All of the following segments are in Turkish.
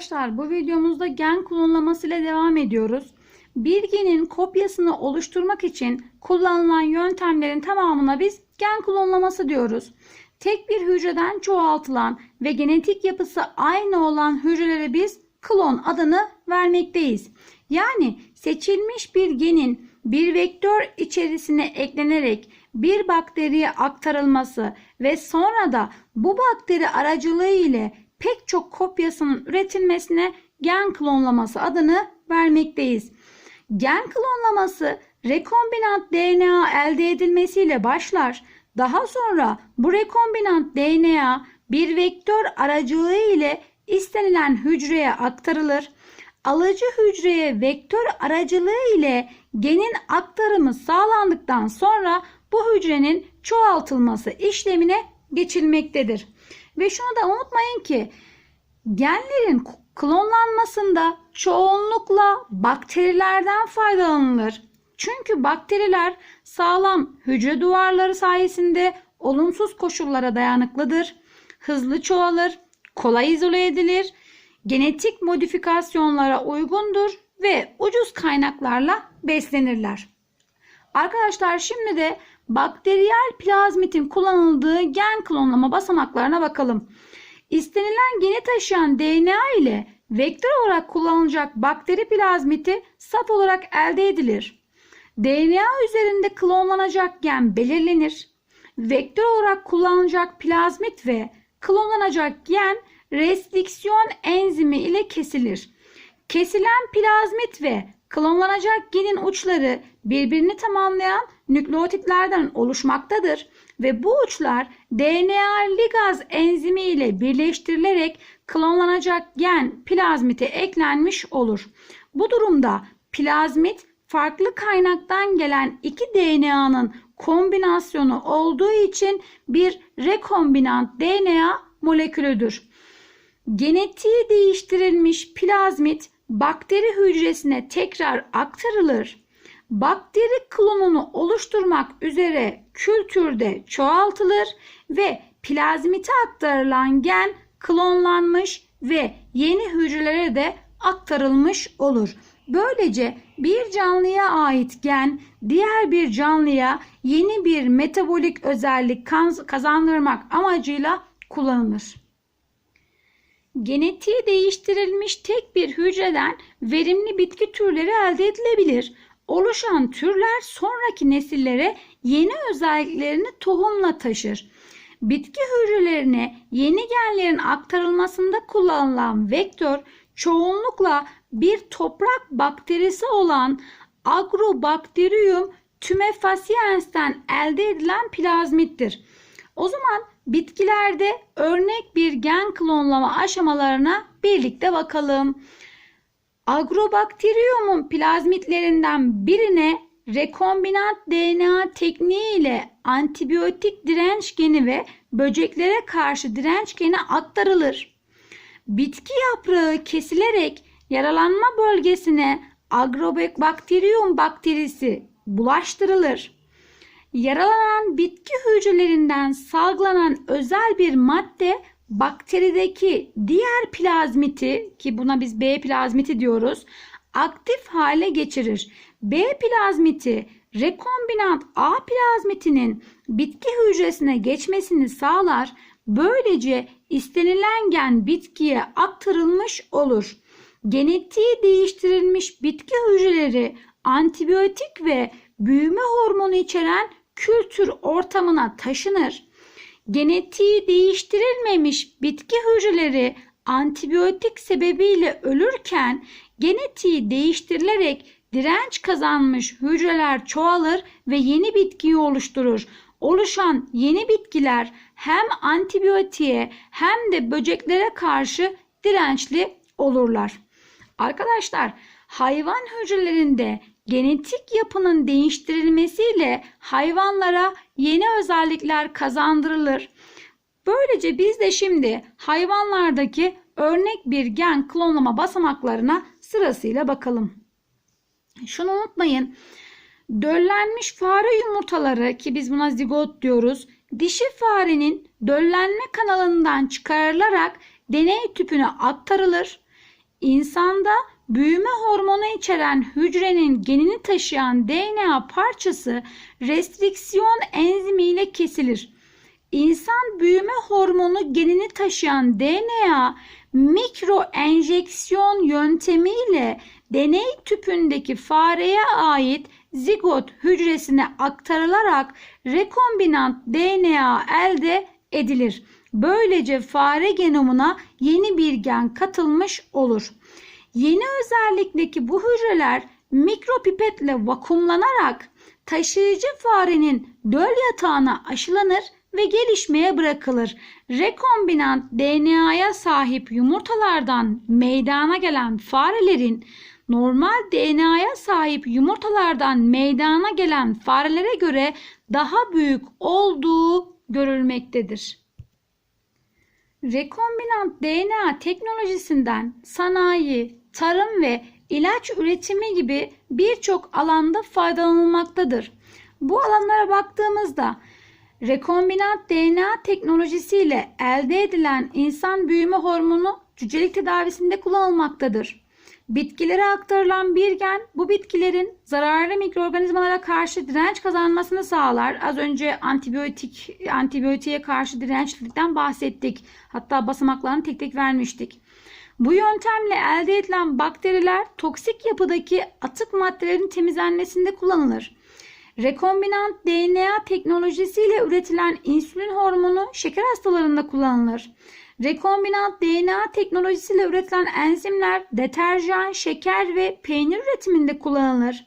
Arkadaşlar bu videomuzda gen klonlaması ile devam ediyoruz. Bir genin kopyasını oluşturmak için kullanılan yöntemlerin tamamına biz gen klonlaması diyoruz. Tek bir hücreden çoğaltılan ve genetik yapısı aynı olan hücrelere biz klon adını vermekteyiz. Yani seçilmiş bir genin bir vektör içerisine eklenerek bir bakteriye aktarılması ve sonra da bu bakteri aracılığı ile pek çok kopyasının üretilmesine gen klonlaması adını vermekteyiz. Gen klonlaması rekombinant DNA elde edilmesiyle başlar. Daha sonra bu rekombinant DNA bir vektör aracılığı ile istenilen hücreye aktarılır. Alıcı hücreye vektör aracılığı ile genin aktarımı sağlandıktan sonra bu hücrenin çoğaltılması işlemine geçilmektedir. Ve şunu da unutmayın ki genlerin klonlanmasında çoğunlukla bakterilerden faydalanılır. Çünkü bakteriler sağlam hücre duvarları sayesinde olumsuz koşullara dayanıklıdır. Hızlı çoğalır, kolay izole edilir, genetik modifikasyonlara uygundur ve ucuz kaynaklarla beslenirler. Arkadaşlar şimdi de bakteriyel plazmitin kullanıldığı gen klonlama basamaklarına bakalım. İstenilen geni taşıyan DNA ile vektör olarak kullanılacak bakteri plazmiti saf olarak elde edilir. DNA üzerinde klonlanacak gen belirlenir. Vektör olarak kullanılacak plazmit ve klonlanacak gen restriksiyon enzimi ile kesilir. Kesilen plazmit ve klonlanacak genin uçları birbirini tamamlayan nükleotitlerden oluşmaktadır ve bu uçlar DNA ligaz enzimi ile birleştirilerek klonlanacak gen plazmite eklenmiş olur. Bu durumda plazmit farklı kaynaktan gelen iki DNA'nın kombinasyonu olduğu için bir rekombinant DNA molekülüdür. Genetiği değiştirilmiş plazmit bakteri hücresine tekrar aktarılır. Bakteri klonunu oluşturmak üzere kültürde çoğaltılır ve plazmite aktarılan gen klonlanmış ve yeni hücrelere de aktarılmış olur. Böylece bir canlıya ait gen diğer bir canlıya yeni bir metabolik özellik kazandırmak amacıyla kullanılır. Genetiği değiştirilmiş tek bir hücreden verimli bitki türleri elde edilebilir. Oluşan türler sonraki nesillere yeni özelliklerini tohumla taşır. Bitki hücrelerine yeni genlerin aktarılmasında kullanılan vektör çoğunlukla bir toprak bakterisi olan Agrobacterium tumefaciens'ten elde edilen plazmittir. O zaman bitkilerde örnek bir gen klonlama aşamalarına birlikte bakalım. Agrobacterium'un plazmitlerinden birine rekombinant DNA tekniği ile antibiyotik direnç geni ve böceklere karşı direnç geni aktarılır. Bitki yaprağı kesilerek yaralanma bölgesine Agrobacterium bakterisi bulaştırılır. Yaralanan bitki hücrelerinden salgılanan özel bir madde bakterideki diğer plazmiti ki buna biz B plazmiti diyoruz aktif hale geçirir. B plazmiti rekombinant A plazmitinin bitki hücresine geçmesini sağlar. Böylece istenilen gen bitkiye aktarılmış olur. Genetiği değiştirilmiş bitki hücreleri antibiyotik ve büyüme hormonu içeren kültür ortamına taşınır. Genetiği değiştirilmemiş bitki hücreleri antibiyotik sebebiyle ölürken genetiği değiştirilerek direnç kazanmış hücreler çoğalır ve yeni bitkiyi oluşturur. Oluşan yeni bitkiler hem antibiyotiğe hem de böceklere karşı dirençli olurlar. Arkadaşlar hayvan hücrelerinde genetik yapının değiştirilmesiyle hayvanlara yeni özellikler kazandırılır. Böylece biz de şimdi hayvanlardaki örnek bir gen klonlama basamaklarına sırasıyla bakalım. Şunu unutmayın. Döllenmiş fare yumurtaları ki biz buna zigot diyoruz. Dişi farenin döllenme kanalından çıkarılarak deney tüpüne aktarılır. insanda büyüme hormonu içeren hücrenin genini taşıyan DNA parçası restriksiyon enzimiyle kesilir. İnsan büyüme hormonu genini taşıyan DNA mikro enjeksiyon yöntemiyle deney tüpündeki fareye ait zigot hücresine aktarılarak rekombinant DNA elde edilir. Böylece fare genomuna yeni bir gen katılmış olur. Yeni özellikteki bu hücreler mikropipetle vakumlanarak taşıyıcı farenin döl yatağına aşılanır ve gelişmeye bırakılır. Rekombinant DNA'ya sahip yumurtalardan meydana gelen farelerin normal DNA'ya sahip yumurtalardan meydana gelen farelere göre daha büyük olduğu görülmektedir. Rekombinant DNA teknolojisinden sanayi, tarım ve ilaç üretimi gibi birçok alanda faydalanılmaktadır. Bu alanlara baktığımızda rekombinant DNA teknolojisiyle elde edilen insan büyüme hormonu cücelik tedavisinde kullanılmaktadır. Bitkilere aktarılan bir gen bu bitkilerin zararlı mikroorganizmalara karşı direnç kazanmasını sağlar. Az önce antibiyotik antibiyotiğe karşı dirençlilikten bahsettik. Hatta basamaklarını tek tek vermiştik. Bu yöntemle elde edilen bakteriler toksik yapıdaki atık maddelerin temizlenmesinde kullanılır. Rekombinant DNA teknolojisiyle üretilen insülin hormonu şeker hastalarında kullanılır. Rekombinant DNA teknolojisiyle üretilen enzimler deterjan, şeker ve peynir üretiminde kullanılır.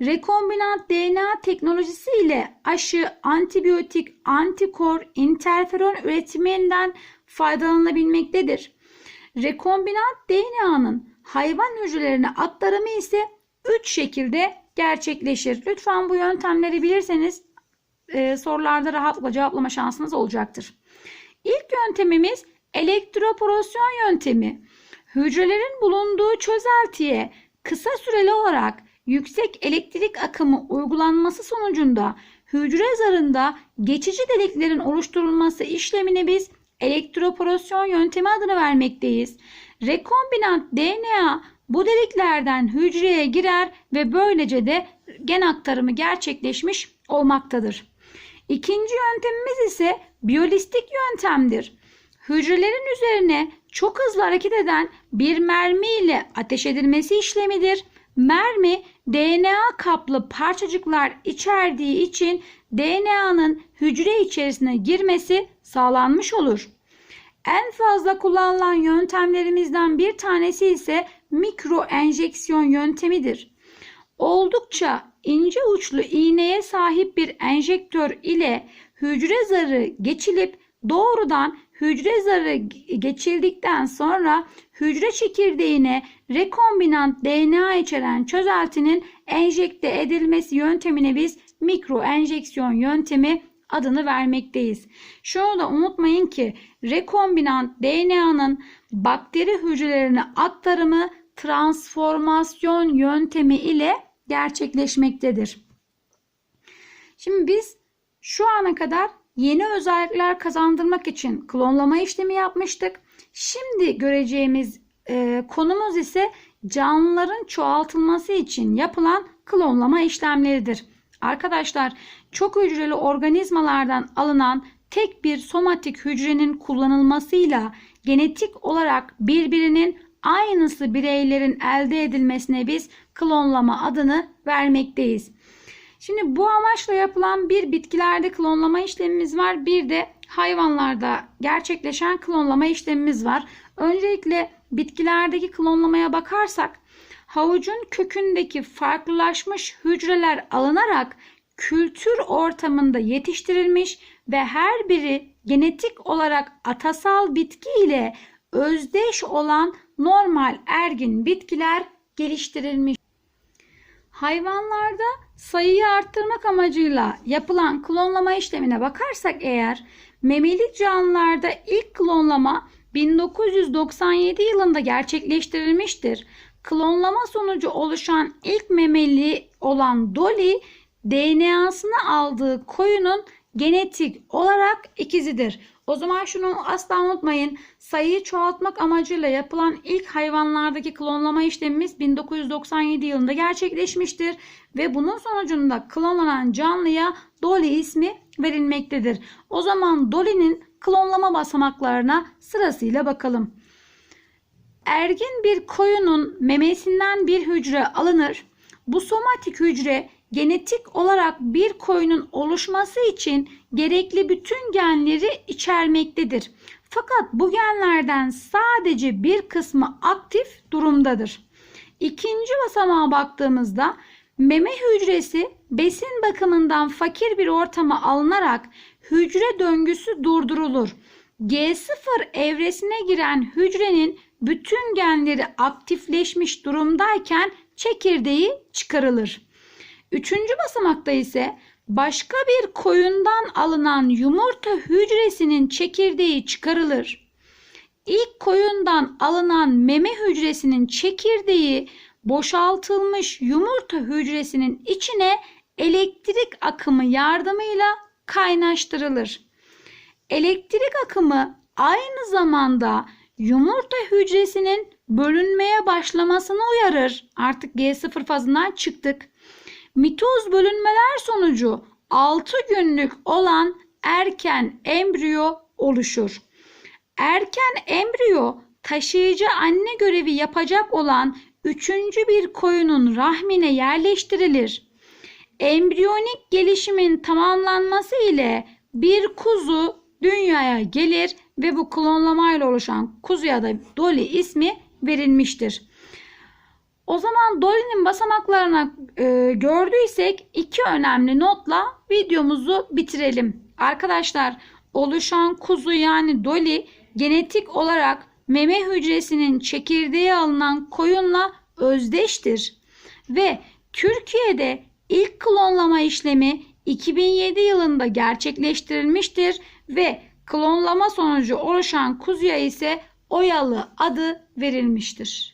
Rekombinant DNA teknolojisi ile aşı, antibiyotik, antikor, interferon üretiminden faydalanabilmektedir. Rekombinant DNA'nın hayvan hücrelerine aktarımı ise 3 şekilde gerçekleşir. Lütfen bu yöntemleri bilirseniz e, sorularda rahatlıkla cevaplama şansınız olacaktır. İlk yöntemimiz elektroporasyon yöntemi. Hücrelerin bulunduğu çözeltiye kısa süreli olarak yüksek elektrik akımı uygulanması sonucunda hücre zarında geçici deliklerin oluşturulması işlemini biz elektroporasyon yöntemi adını vermekteyiz. Rekombinant DNA bu deliklerden hücreye girer ve böylece de gen aktarımı gerçekleşmiş olmaktadır. İkinci yöntemimiz ise biyolojik yöntemdir. Hücrelerin üzerine çok hızlı hareket eden bir mermi ile ateş edilmesi işlemidir. Mermi DNA kaplı parçacıklar içerdiği için DNA'nın hücre içerisine girmesi sağlanmış olur. En fazla kullanılan yöntemlerimizden bir tanesi ise mikro enjeksiyon yöntemidir. Oldukça ince uçlu iğneye sahip bir enjektör ile hücre zarı geçilip doğrudan hücre zarı geçildikten sonra hücre çekirdeğine rekombinant DNA içeren çözeltinin enjekte edilmesi yöntemine biz mikro enjeksiyon yöntemi adını vermekteyiz. Şunu da unutmayın ki rekombinant DNA'nın bakteri hücrelerine aktarımı transformasyon yöntemi ile gerçekleşmektedir. Şimdi biz şu ana kadar yeni özellikler kazandırmak için klonlama işlemi yapmıştık. Şimdi göreceğimiz e, konumuz ise canlıların çoğaltılması için yapılan klonlama işlemleridir. Arkadaşlar çok hücreli organizmalardan alınan tek bir somatik hücrenin kullanılmasıyla genetik olarak birbirinin aynısı bireylerin elde edilmesine biz klonlama adını vermekteyiz. Şimdi bu amaçla yapılan bir bitkilerde klonlama işlemimiz var. Bir de hayvanlarda gerçekleşen klonlama işlemimiz var. Öncelikle bitkilerdeki klonlamaya bakarsak havucun kökündeki farklılaşmış hücreler alınarak kültür ortamında yetiştirilmiş ve her biri genetik olarak atasal bitki ile özdeş olan normal ergin bitkiler geliştirilmiş. Hayvanlarda sayıyı arttırmak amacıyla yapılan klonlama işlemine bakarsak eğer memeli canlılarda ilk klonlama 1997 yılında gerçekleştirilmiştir. Klonlama sonucu oluşan ilk memeli olan Dolly DNA'sını aldığı koyunun genetik olarak ikizidir. O zaman şunu asla unutmayın. Sayıyı çoğaltmak amacıyla yapılan ilk hayvanlardaki klonlama işlemimiz 1997 yılında gerçekleşmiştir ve bunun sonucunda klonlanan canlıya Dolly ismi verilmektedir. O zaman Dolly'nin klonlama basamaklarına sırasıyla bakalım. Ergin bir koyunun memesinden bir hücre alınır. Bu somatik hücre genetik olarak bir koyunun oluşması için gerekli bütün genleri içermektedir. Fakat bu genlerden sadece bir kısmı aktif durumdadır. İkinci basamağa baktığımızda meme hücresi besin bakımından fakir bir ortama alınarak hücre döngüsü durdurulur. G0 evresine giren hücrenin bütün genleri aktifleşmiş durumdayken çekirdeği çıkarılır. Üçüncü basamakta ise başka bir koyundan alınan yumurta hücresinin çekirdeği çıkarılır. İlk koyundan alınan meme hücresinin çekirdeği boşaltılmış yumurta hücresinin içine elektrik akımı yardımıyla kaynaştırılır. Elektrik akımı aynı zamanda yumurta hücresinin bölünmeye başlamasını uyarır. Artık G0 fazından çıktık. Mitoz bölünmeler sonucu 6 günlük olan erken embriyo oluşur. Erken embriyo taşıyıcı anne görevi yapacak olan üçüncü bir koyunun rahmine yerleştirilir. Embriyonik gelişimin tamamlanması ile bir kuzu dünyaya gelir ve bu klonlamayla oluşan kuzuya da Dolly ismi verilmiştir. O zaman Dolly'nin basamaklarına e, gördüysek iki önemli notla videomuzu bitirelim. Arkadaşlar oluşan kuzu yani Dolly genetik olarak meme hücresinin çekirdeği alınan koyunla özdeştir. Ve Türkiye'de ilk klonlama işlemi 2007 yılında gerçekleştirilmiştir ve klonlama sonucu oluşan kuzuya ise Oyalı adı verilmiştir.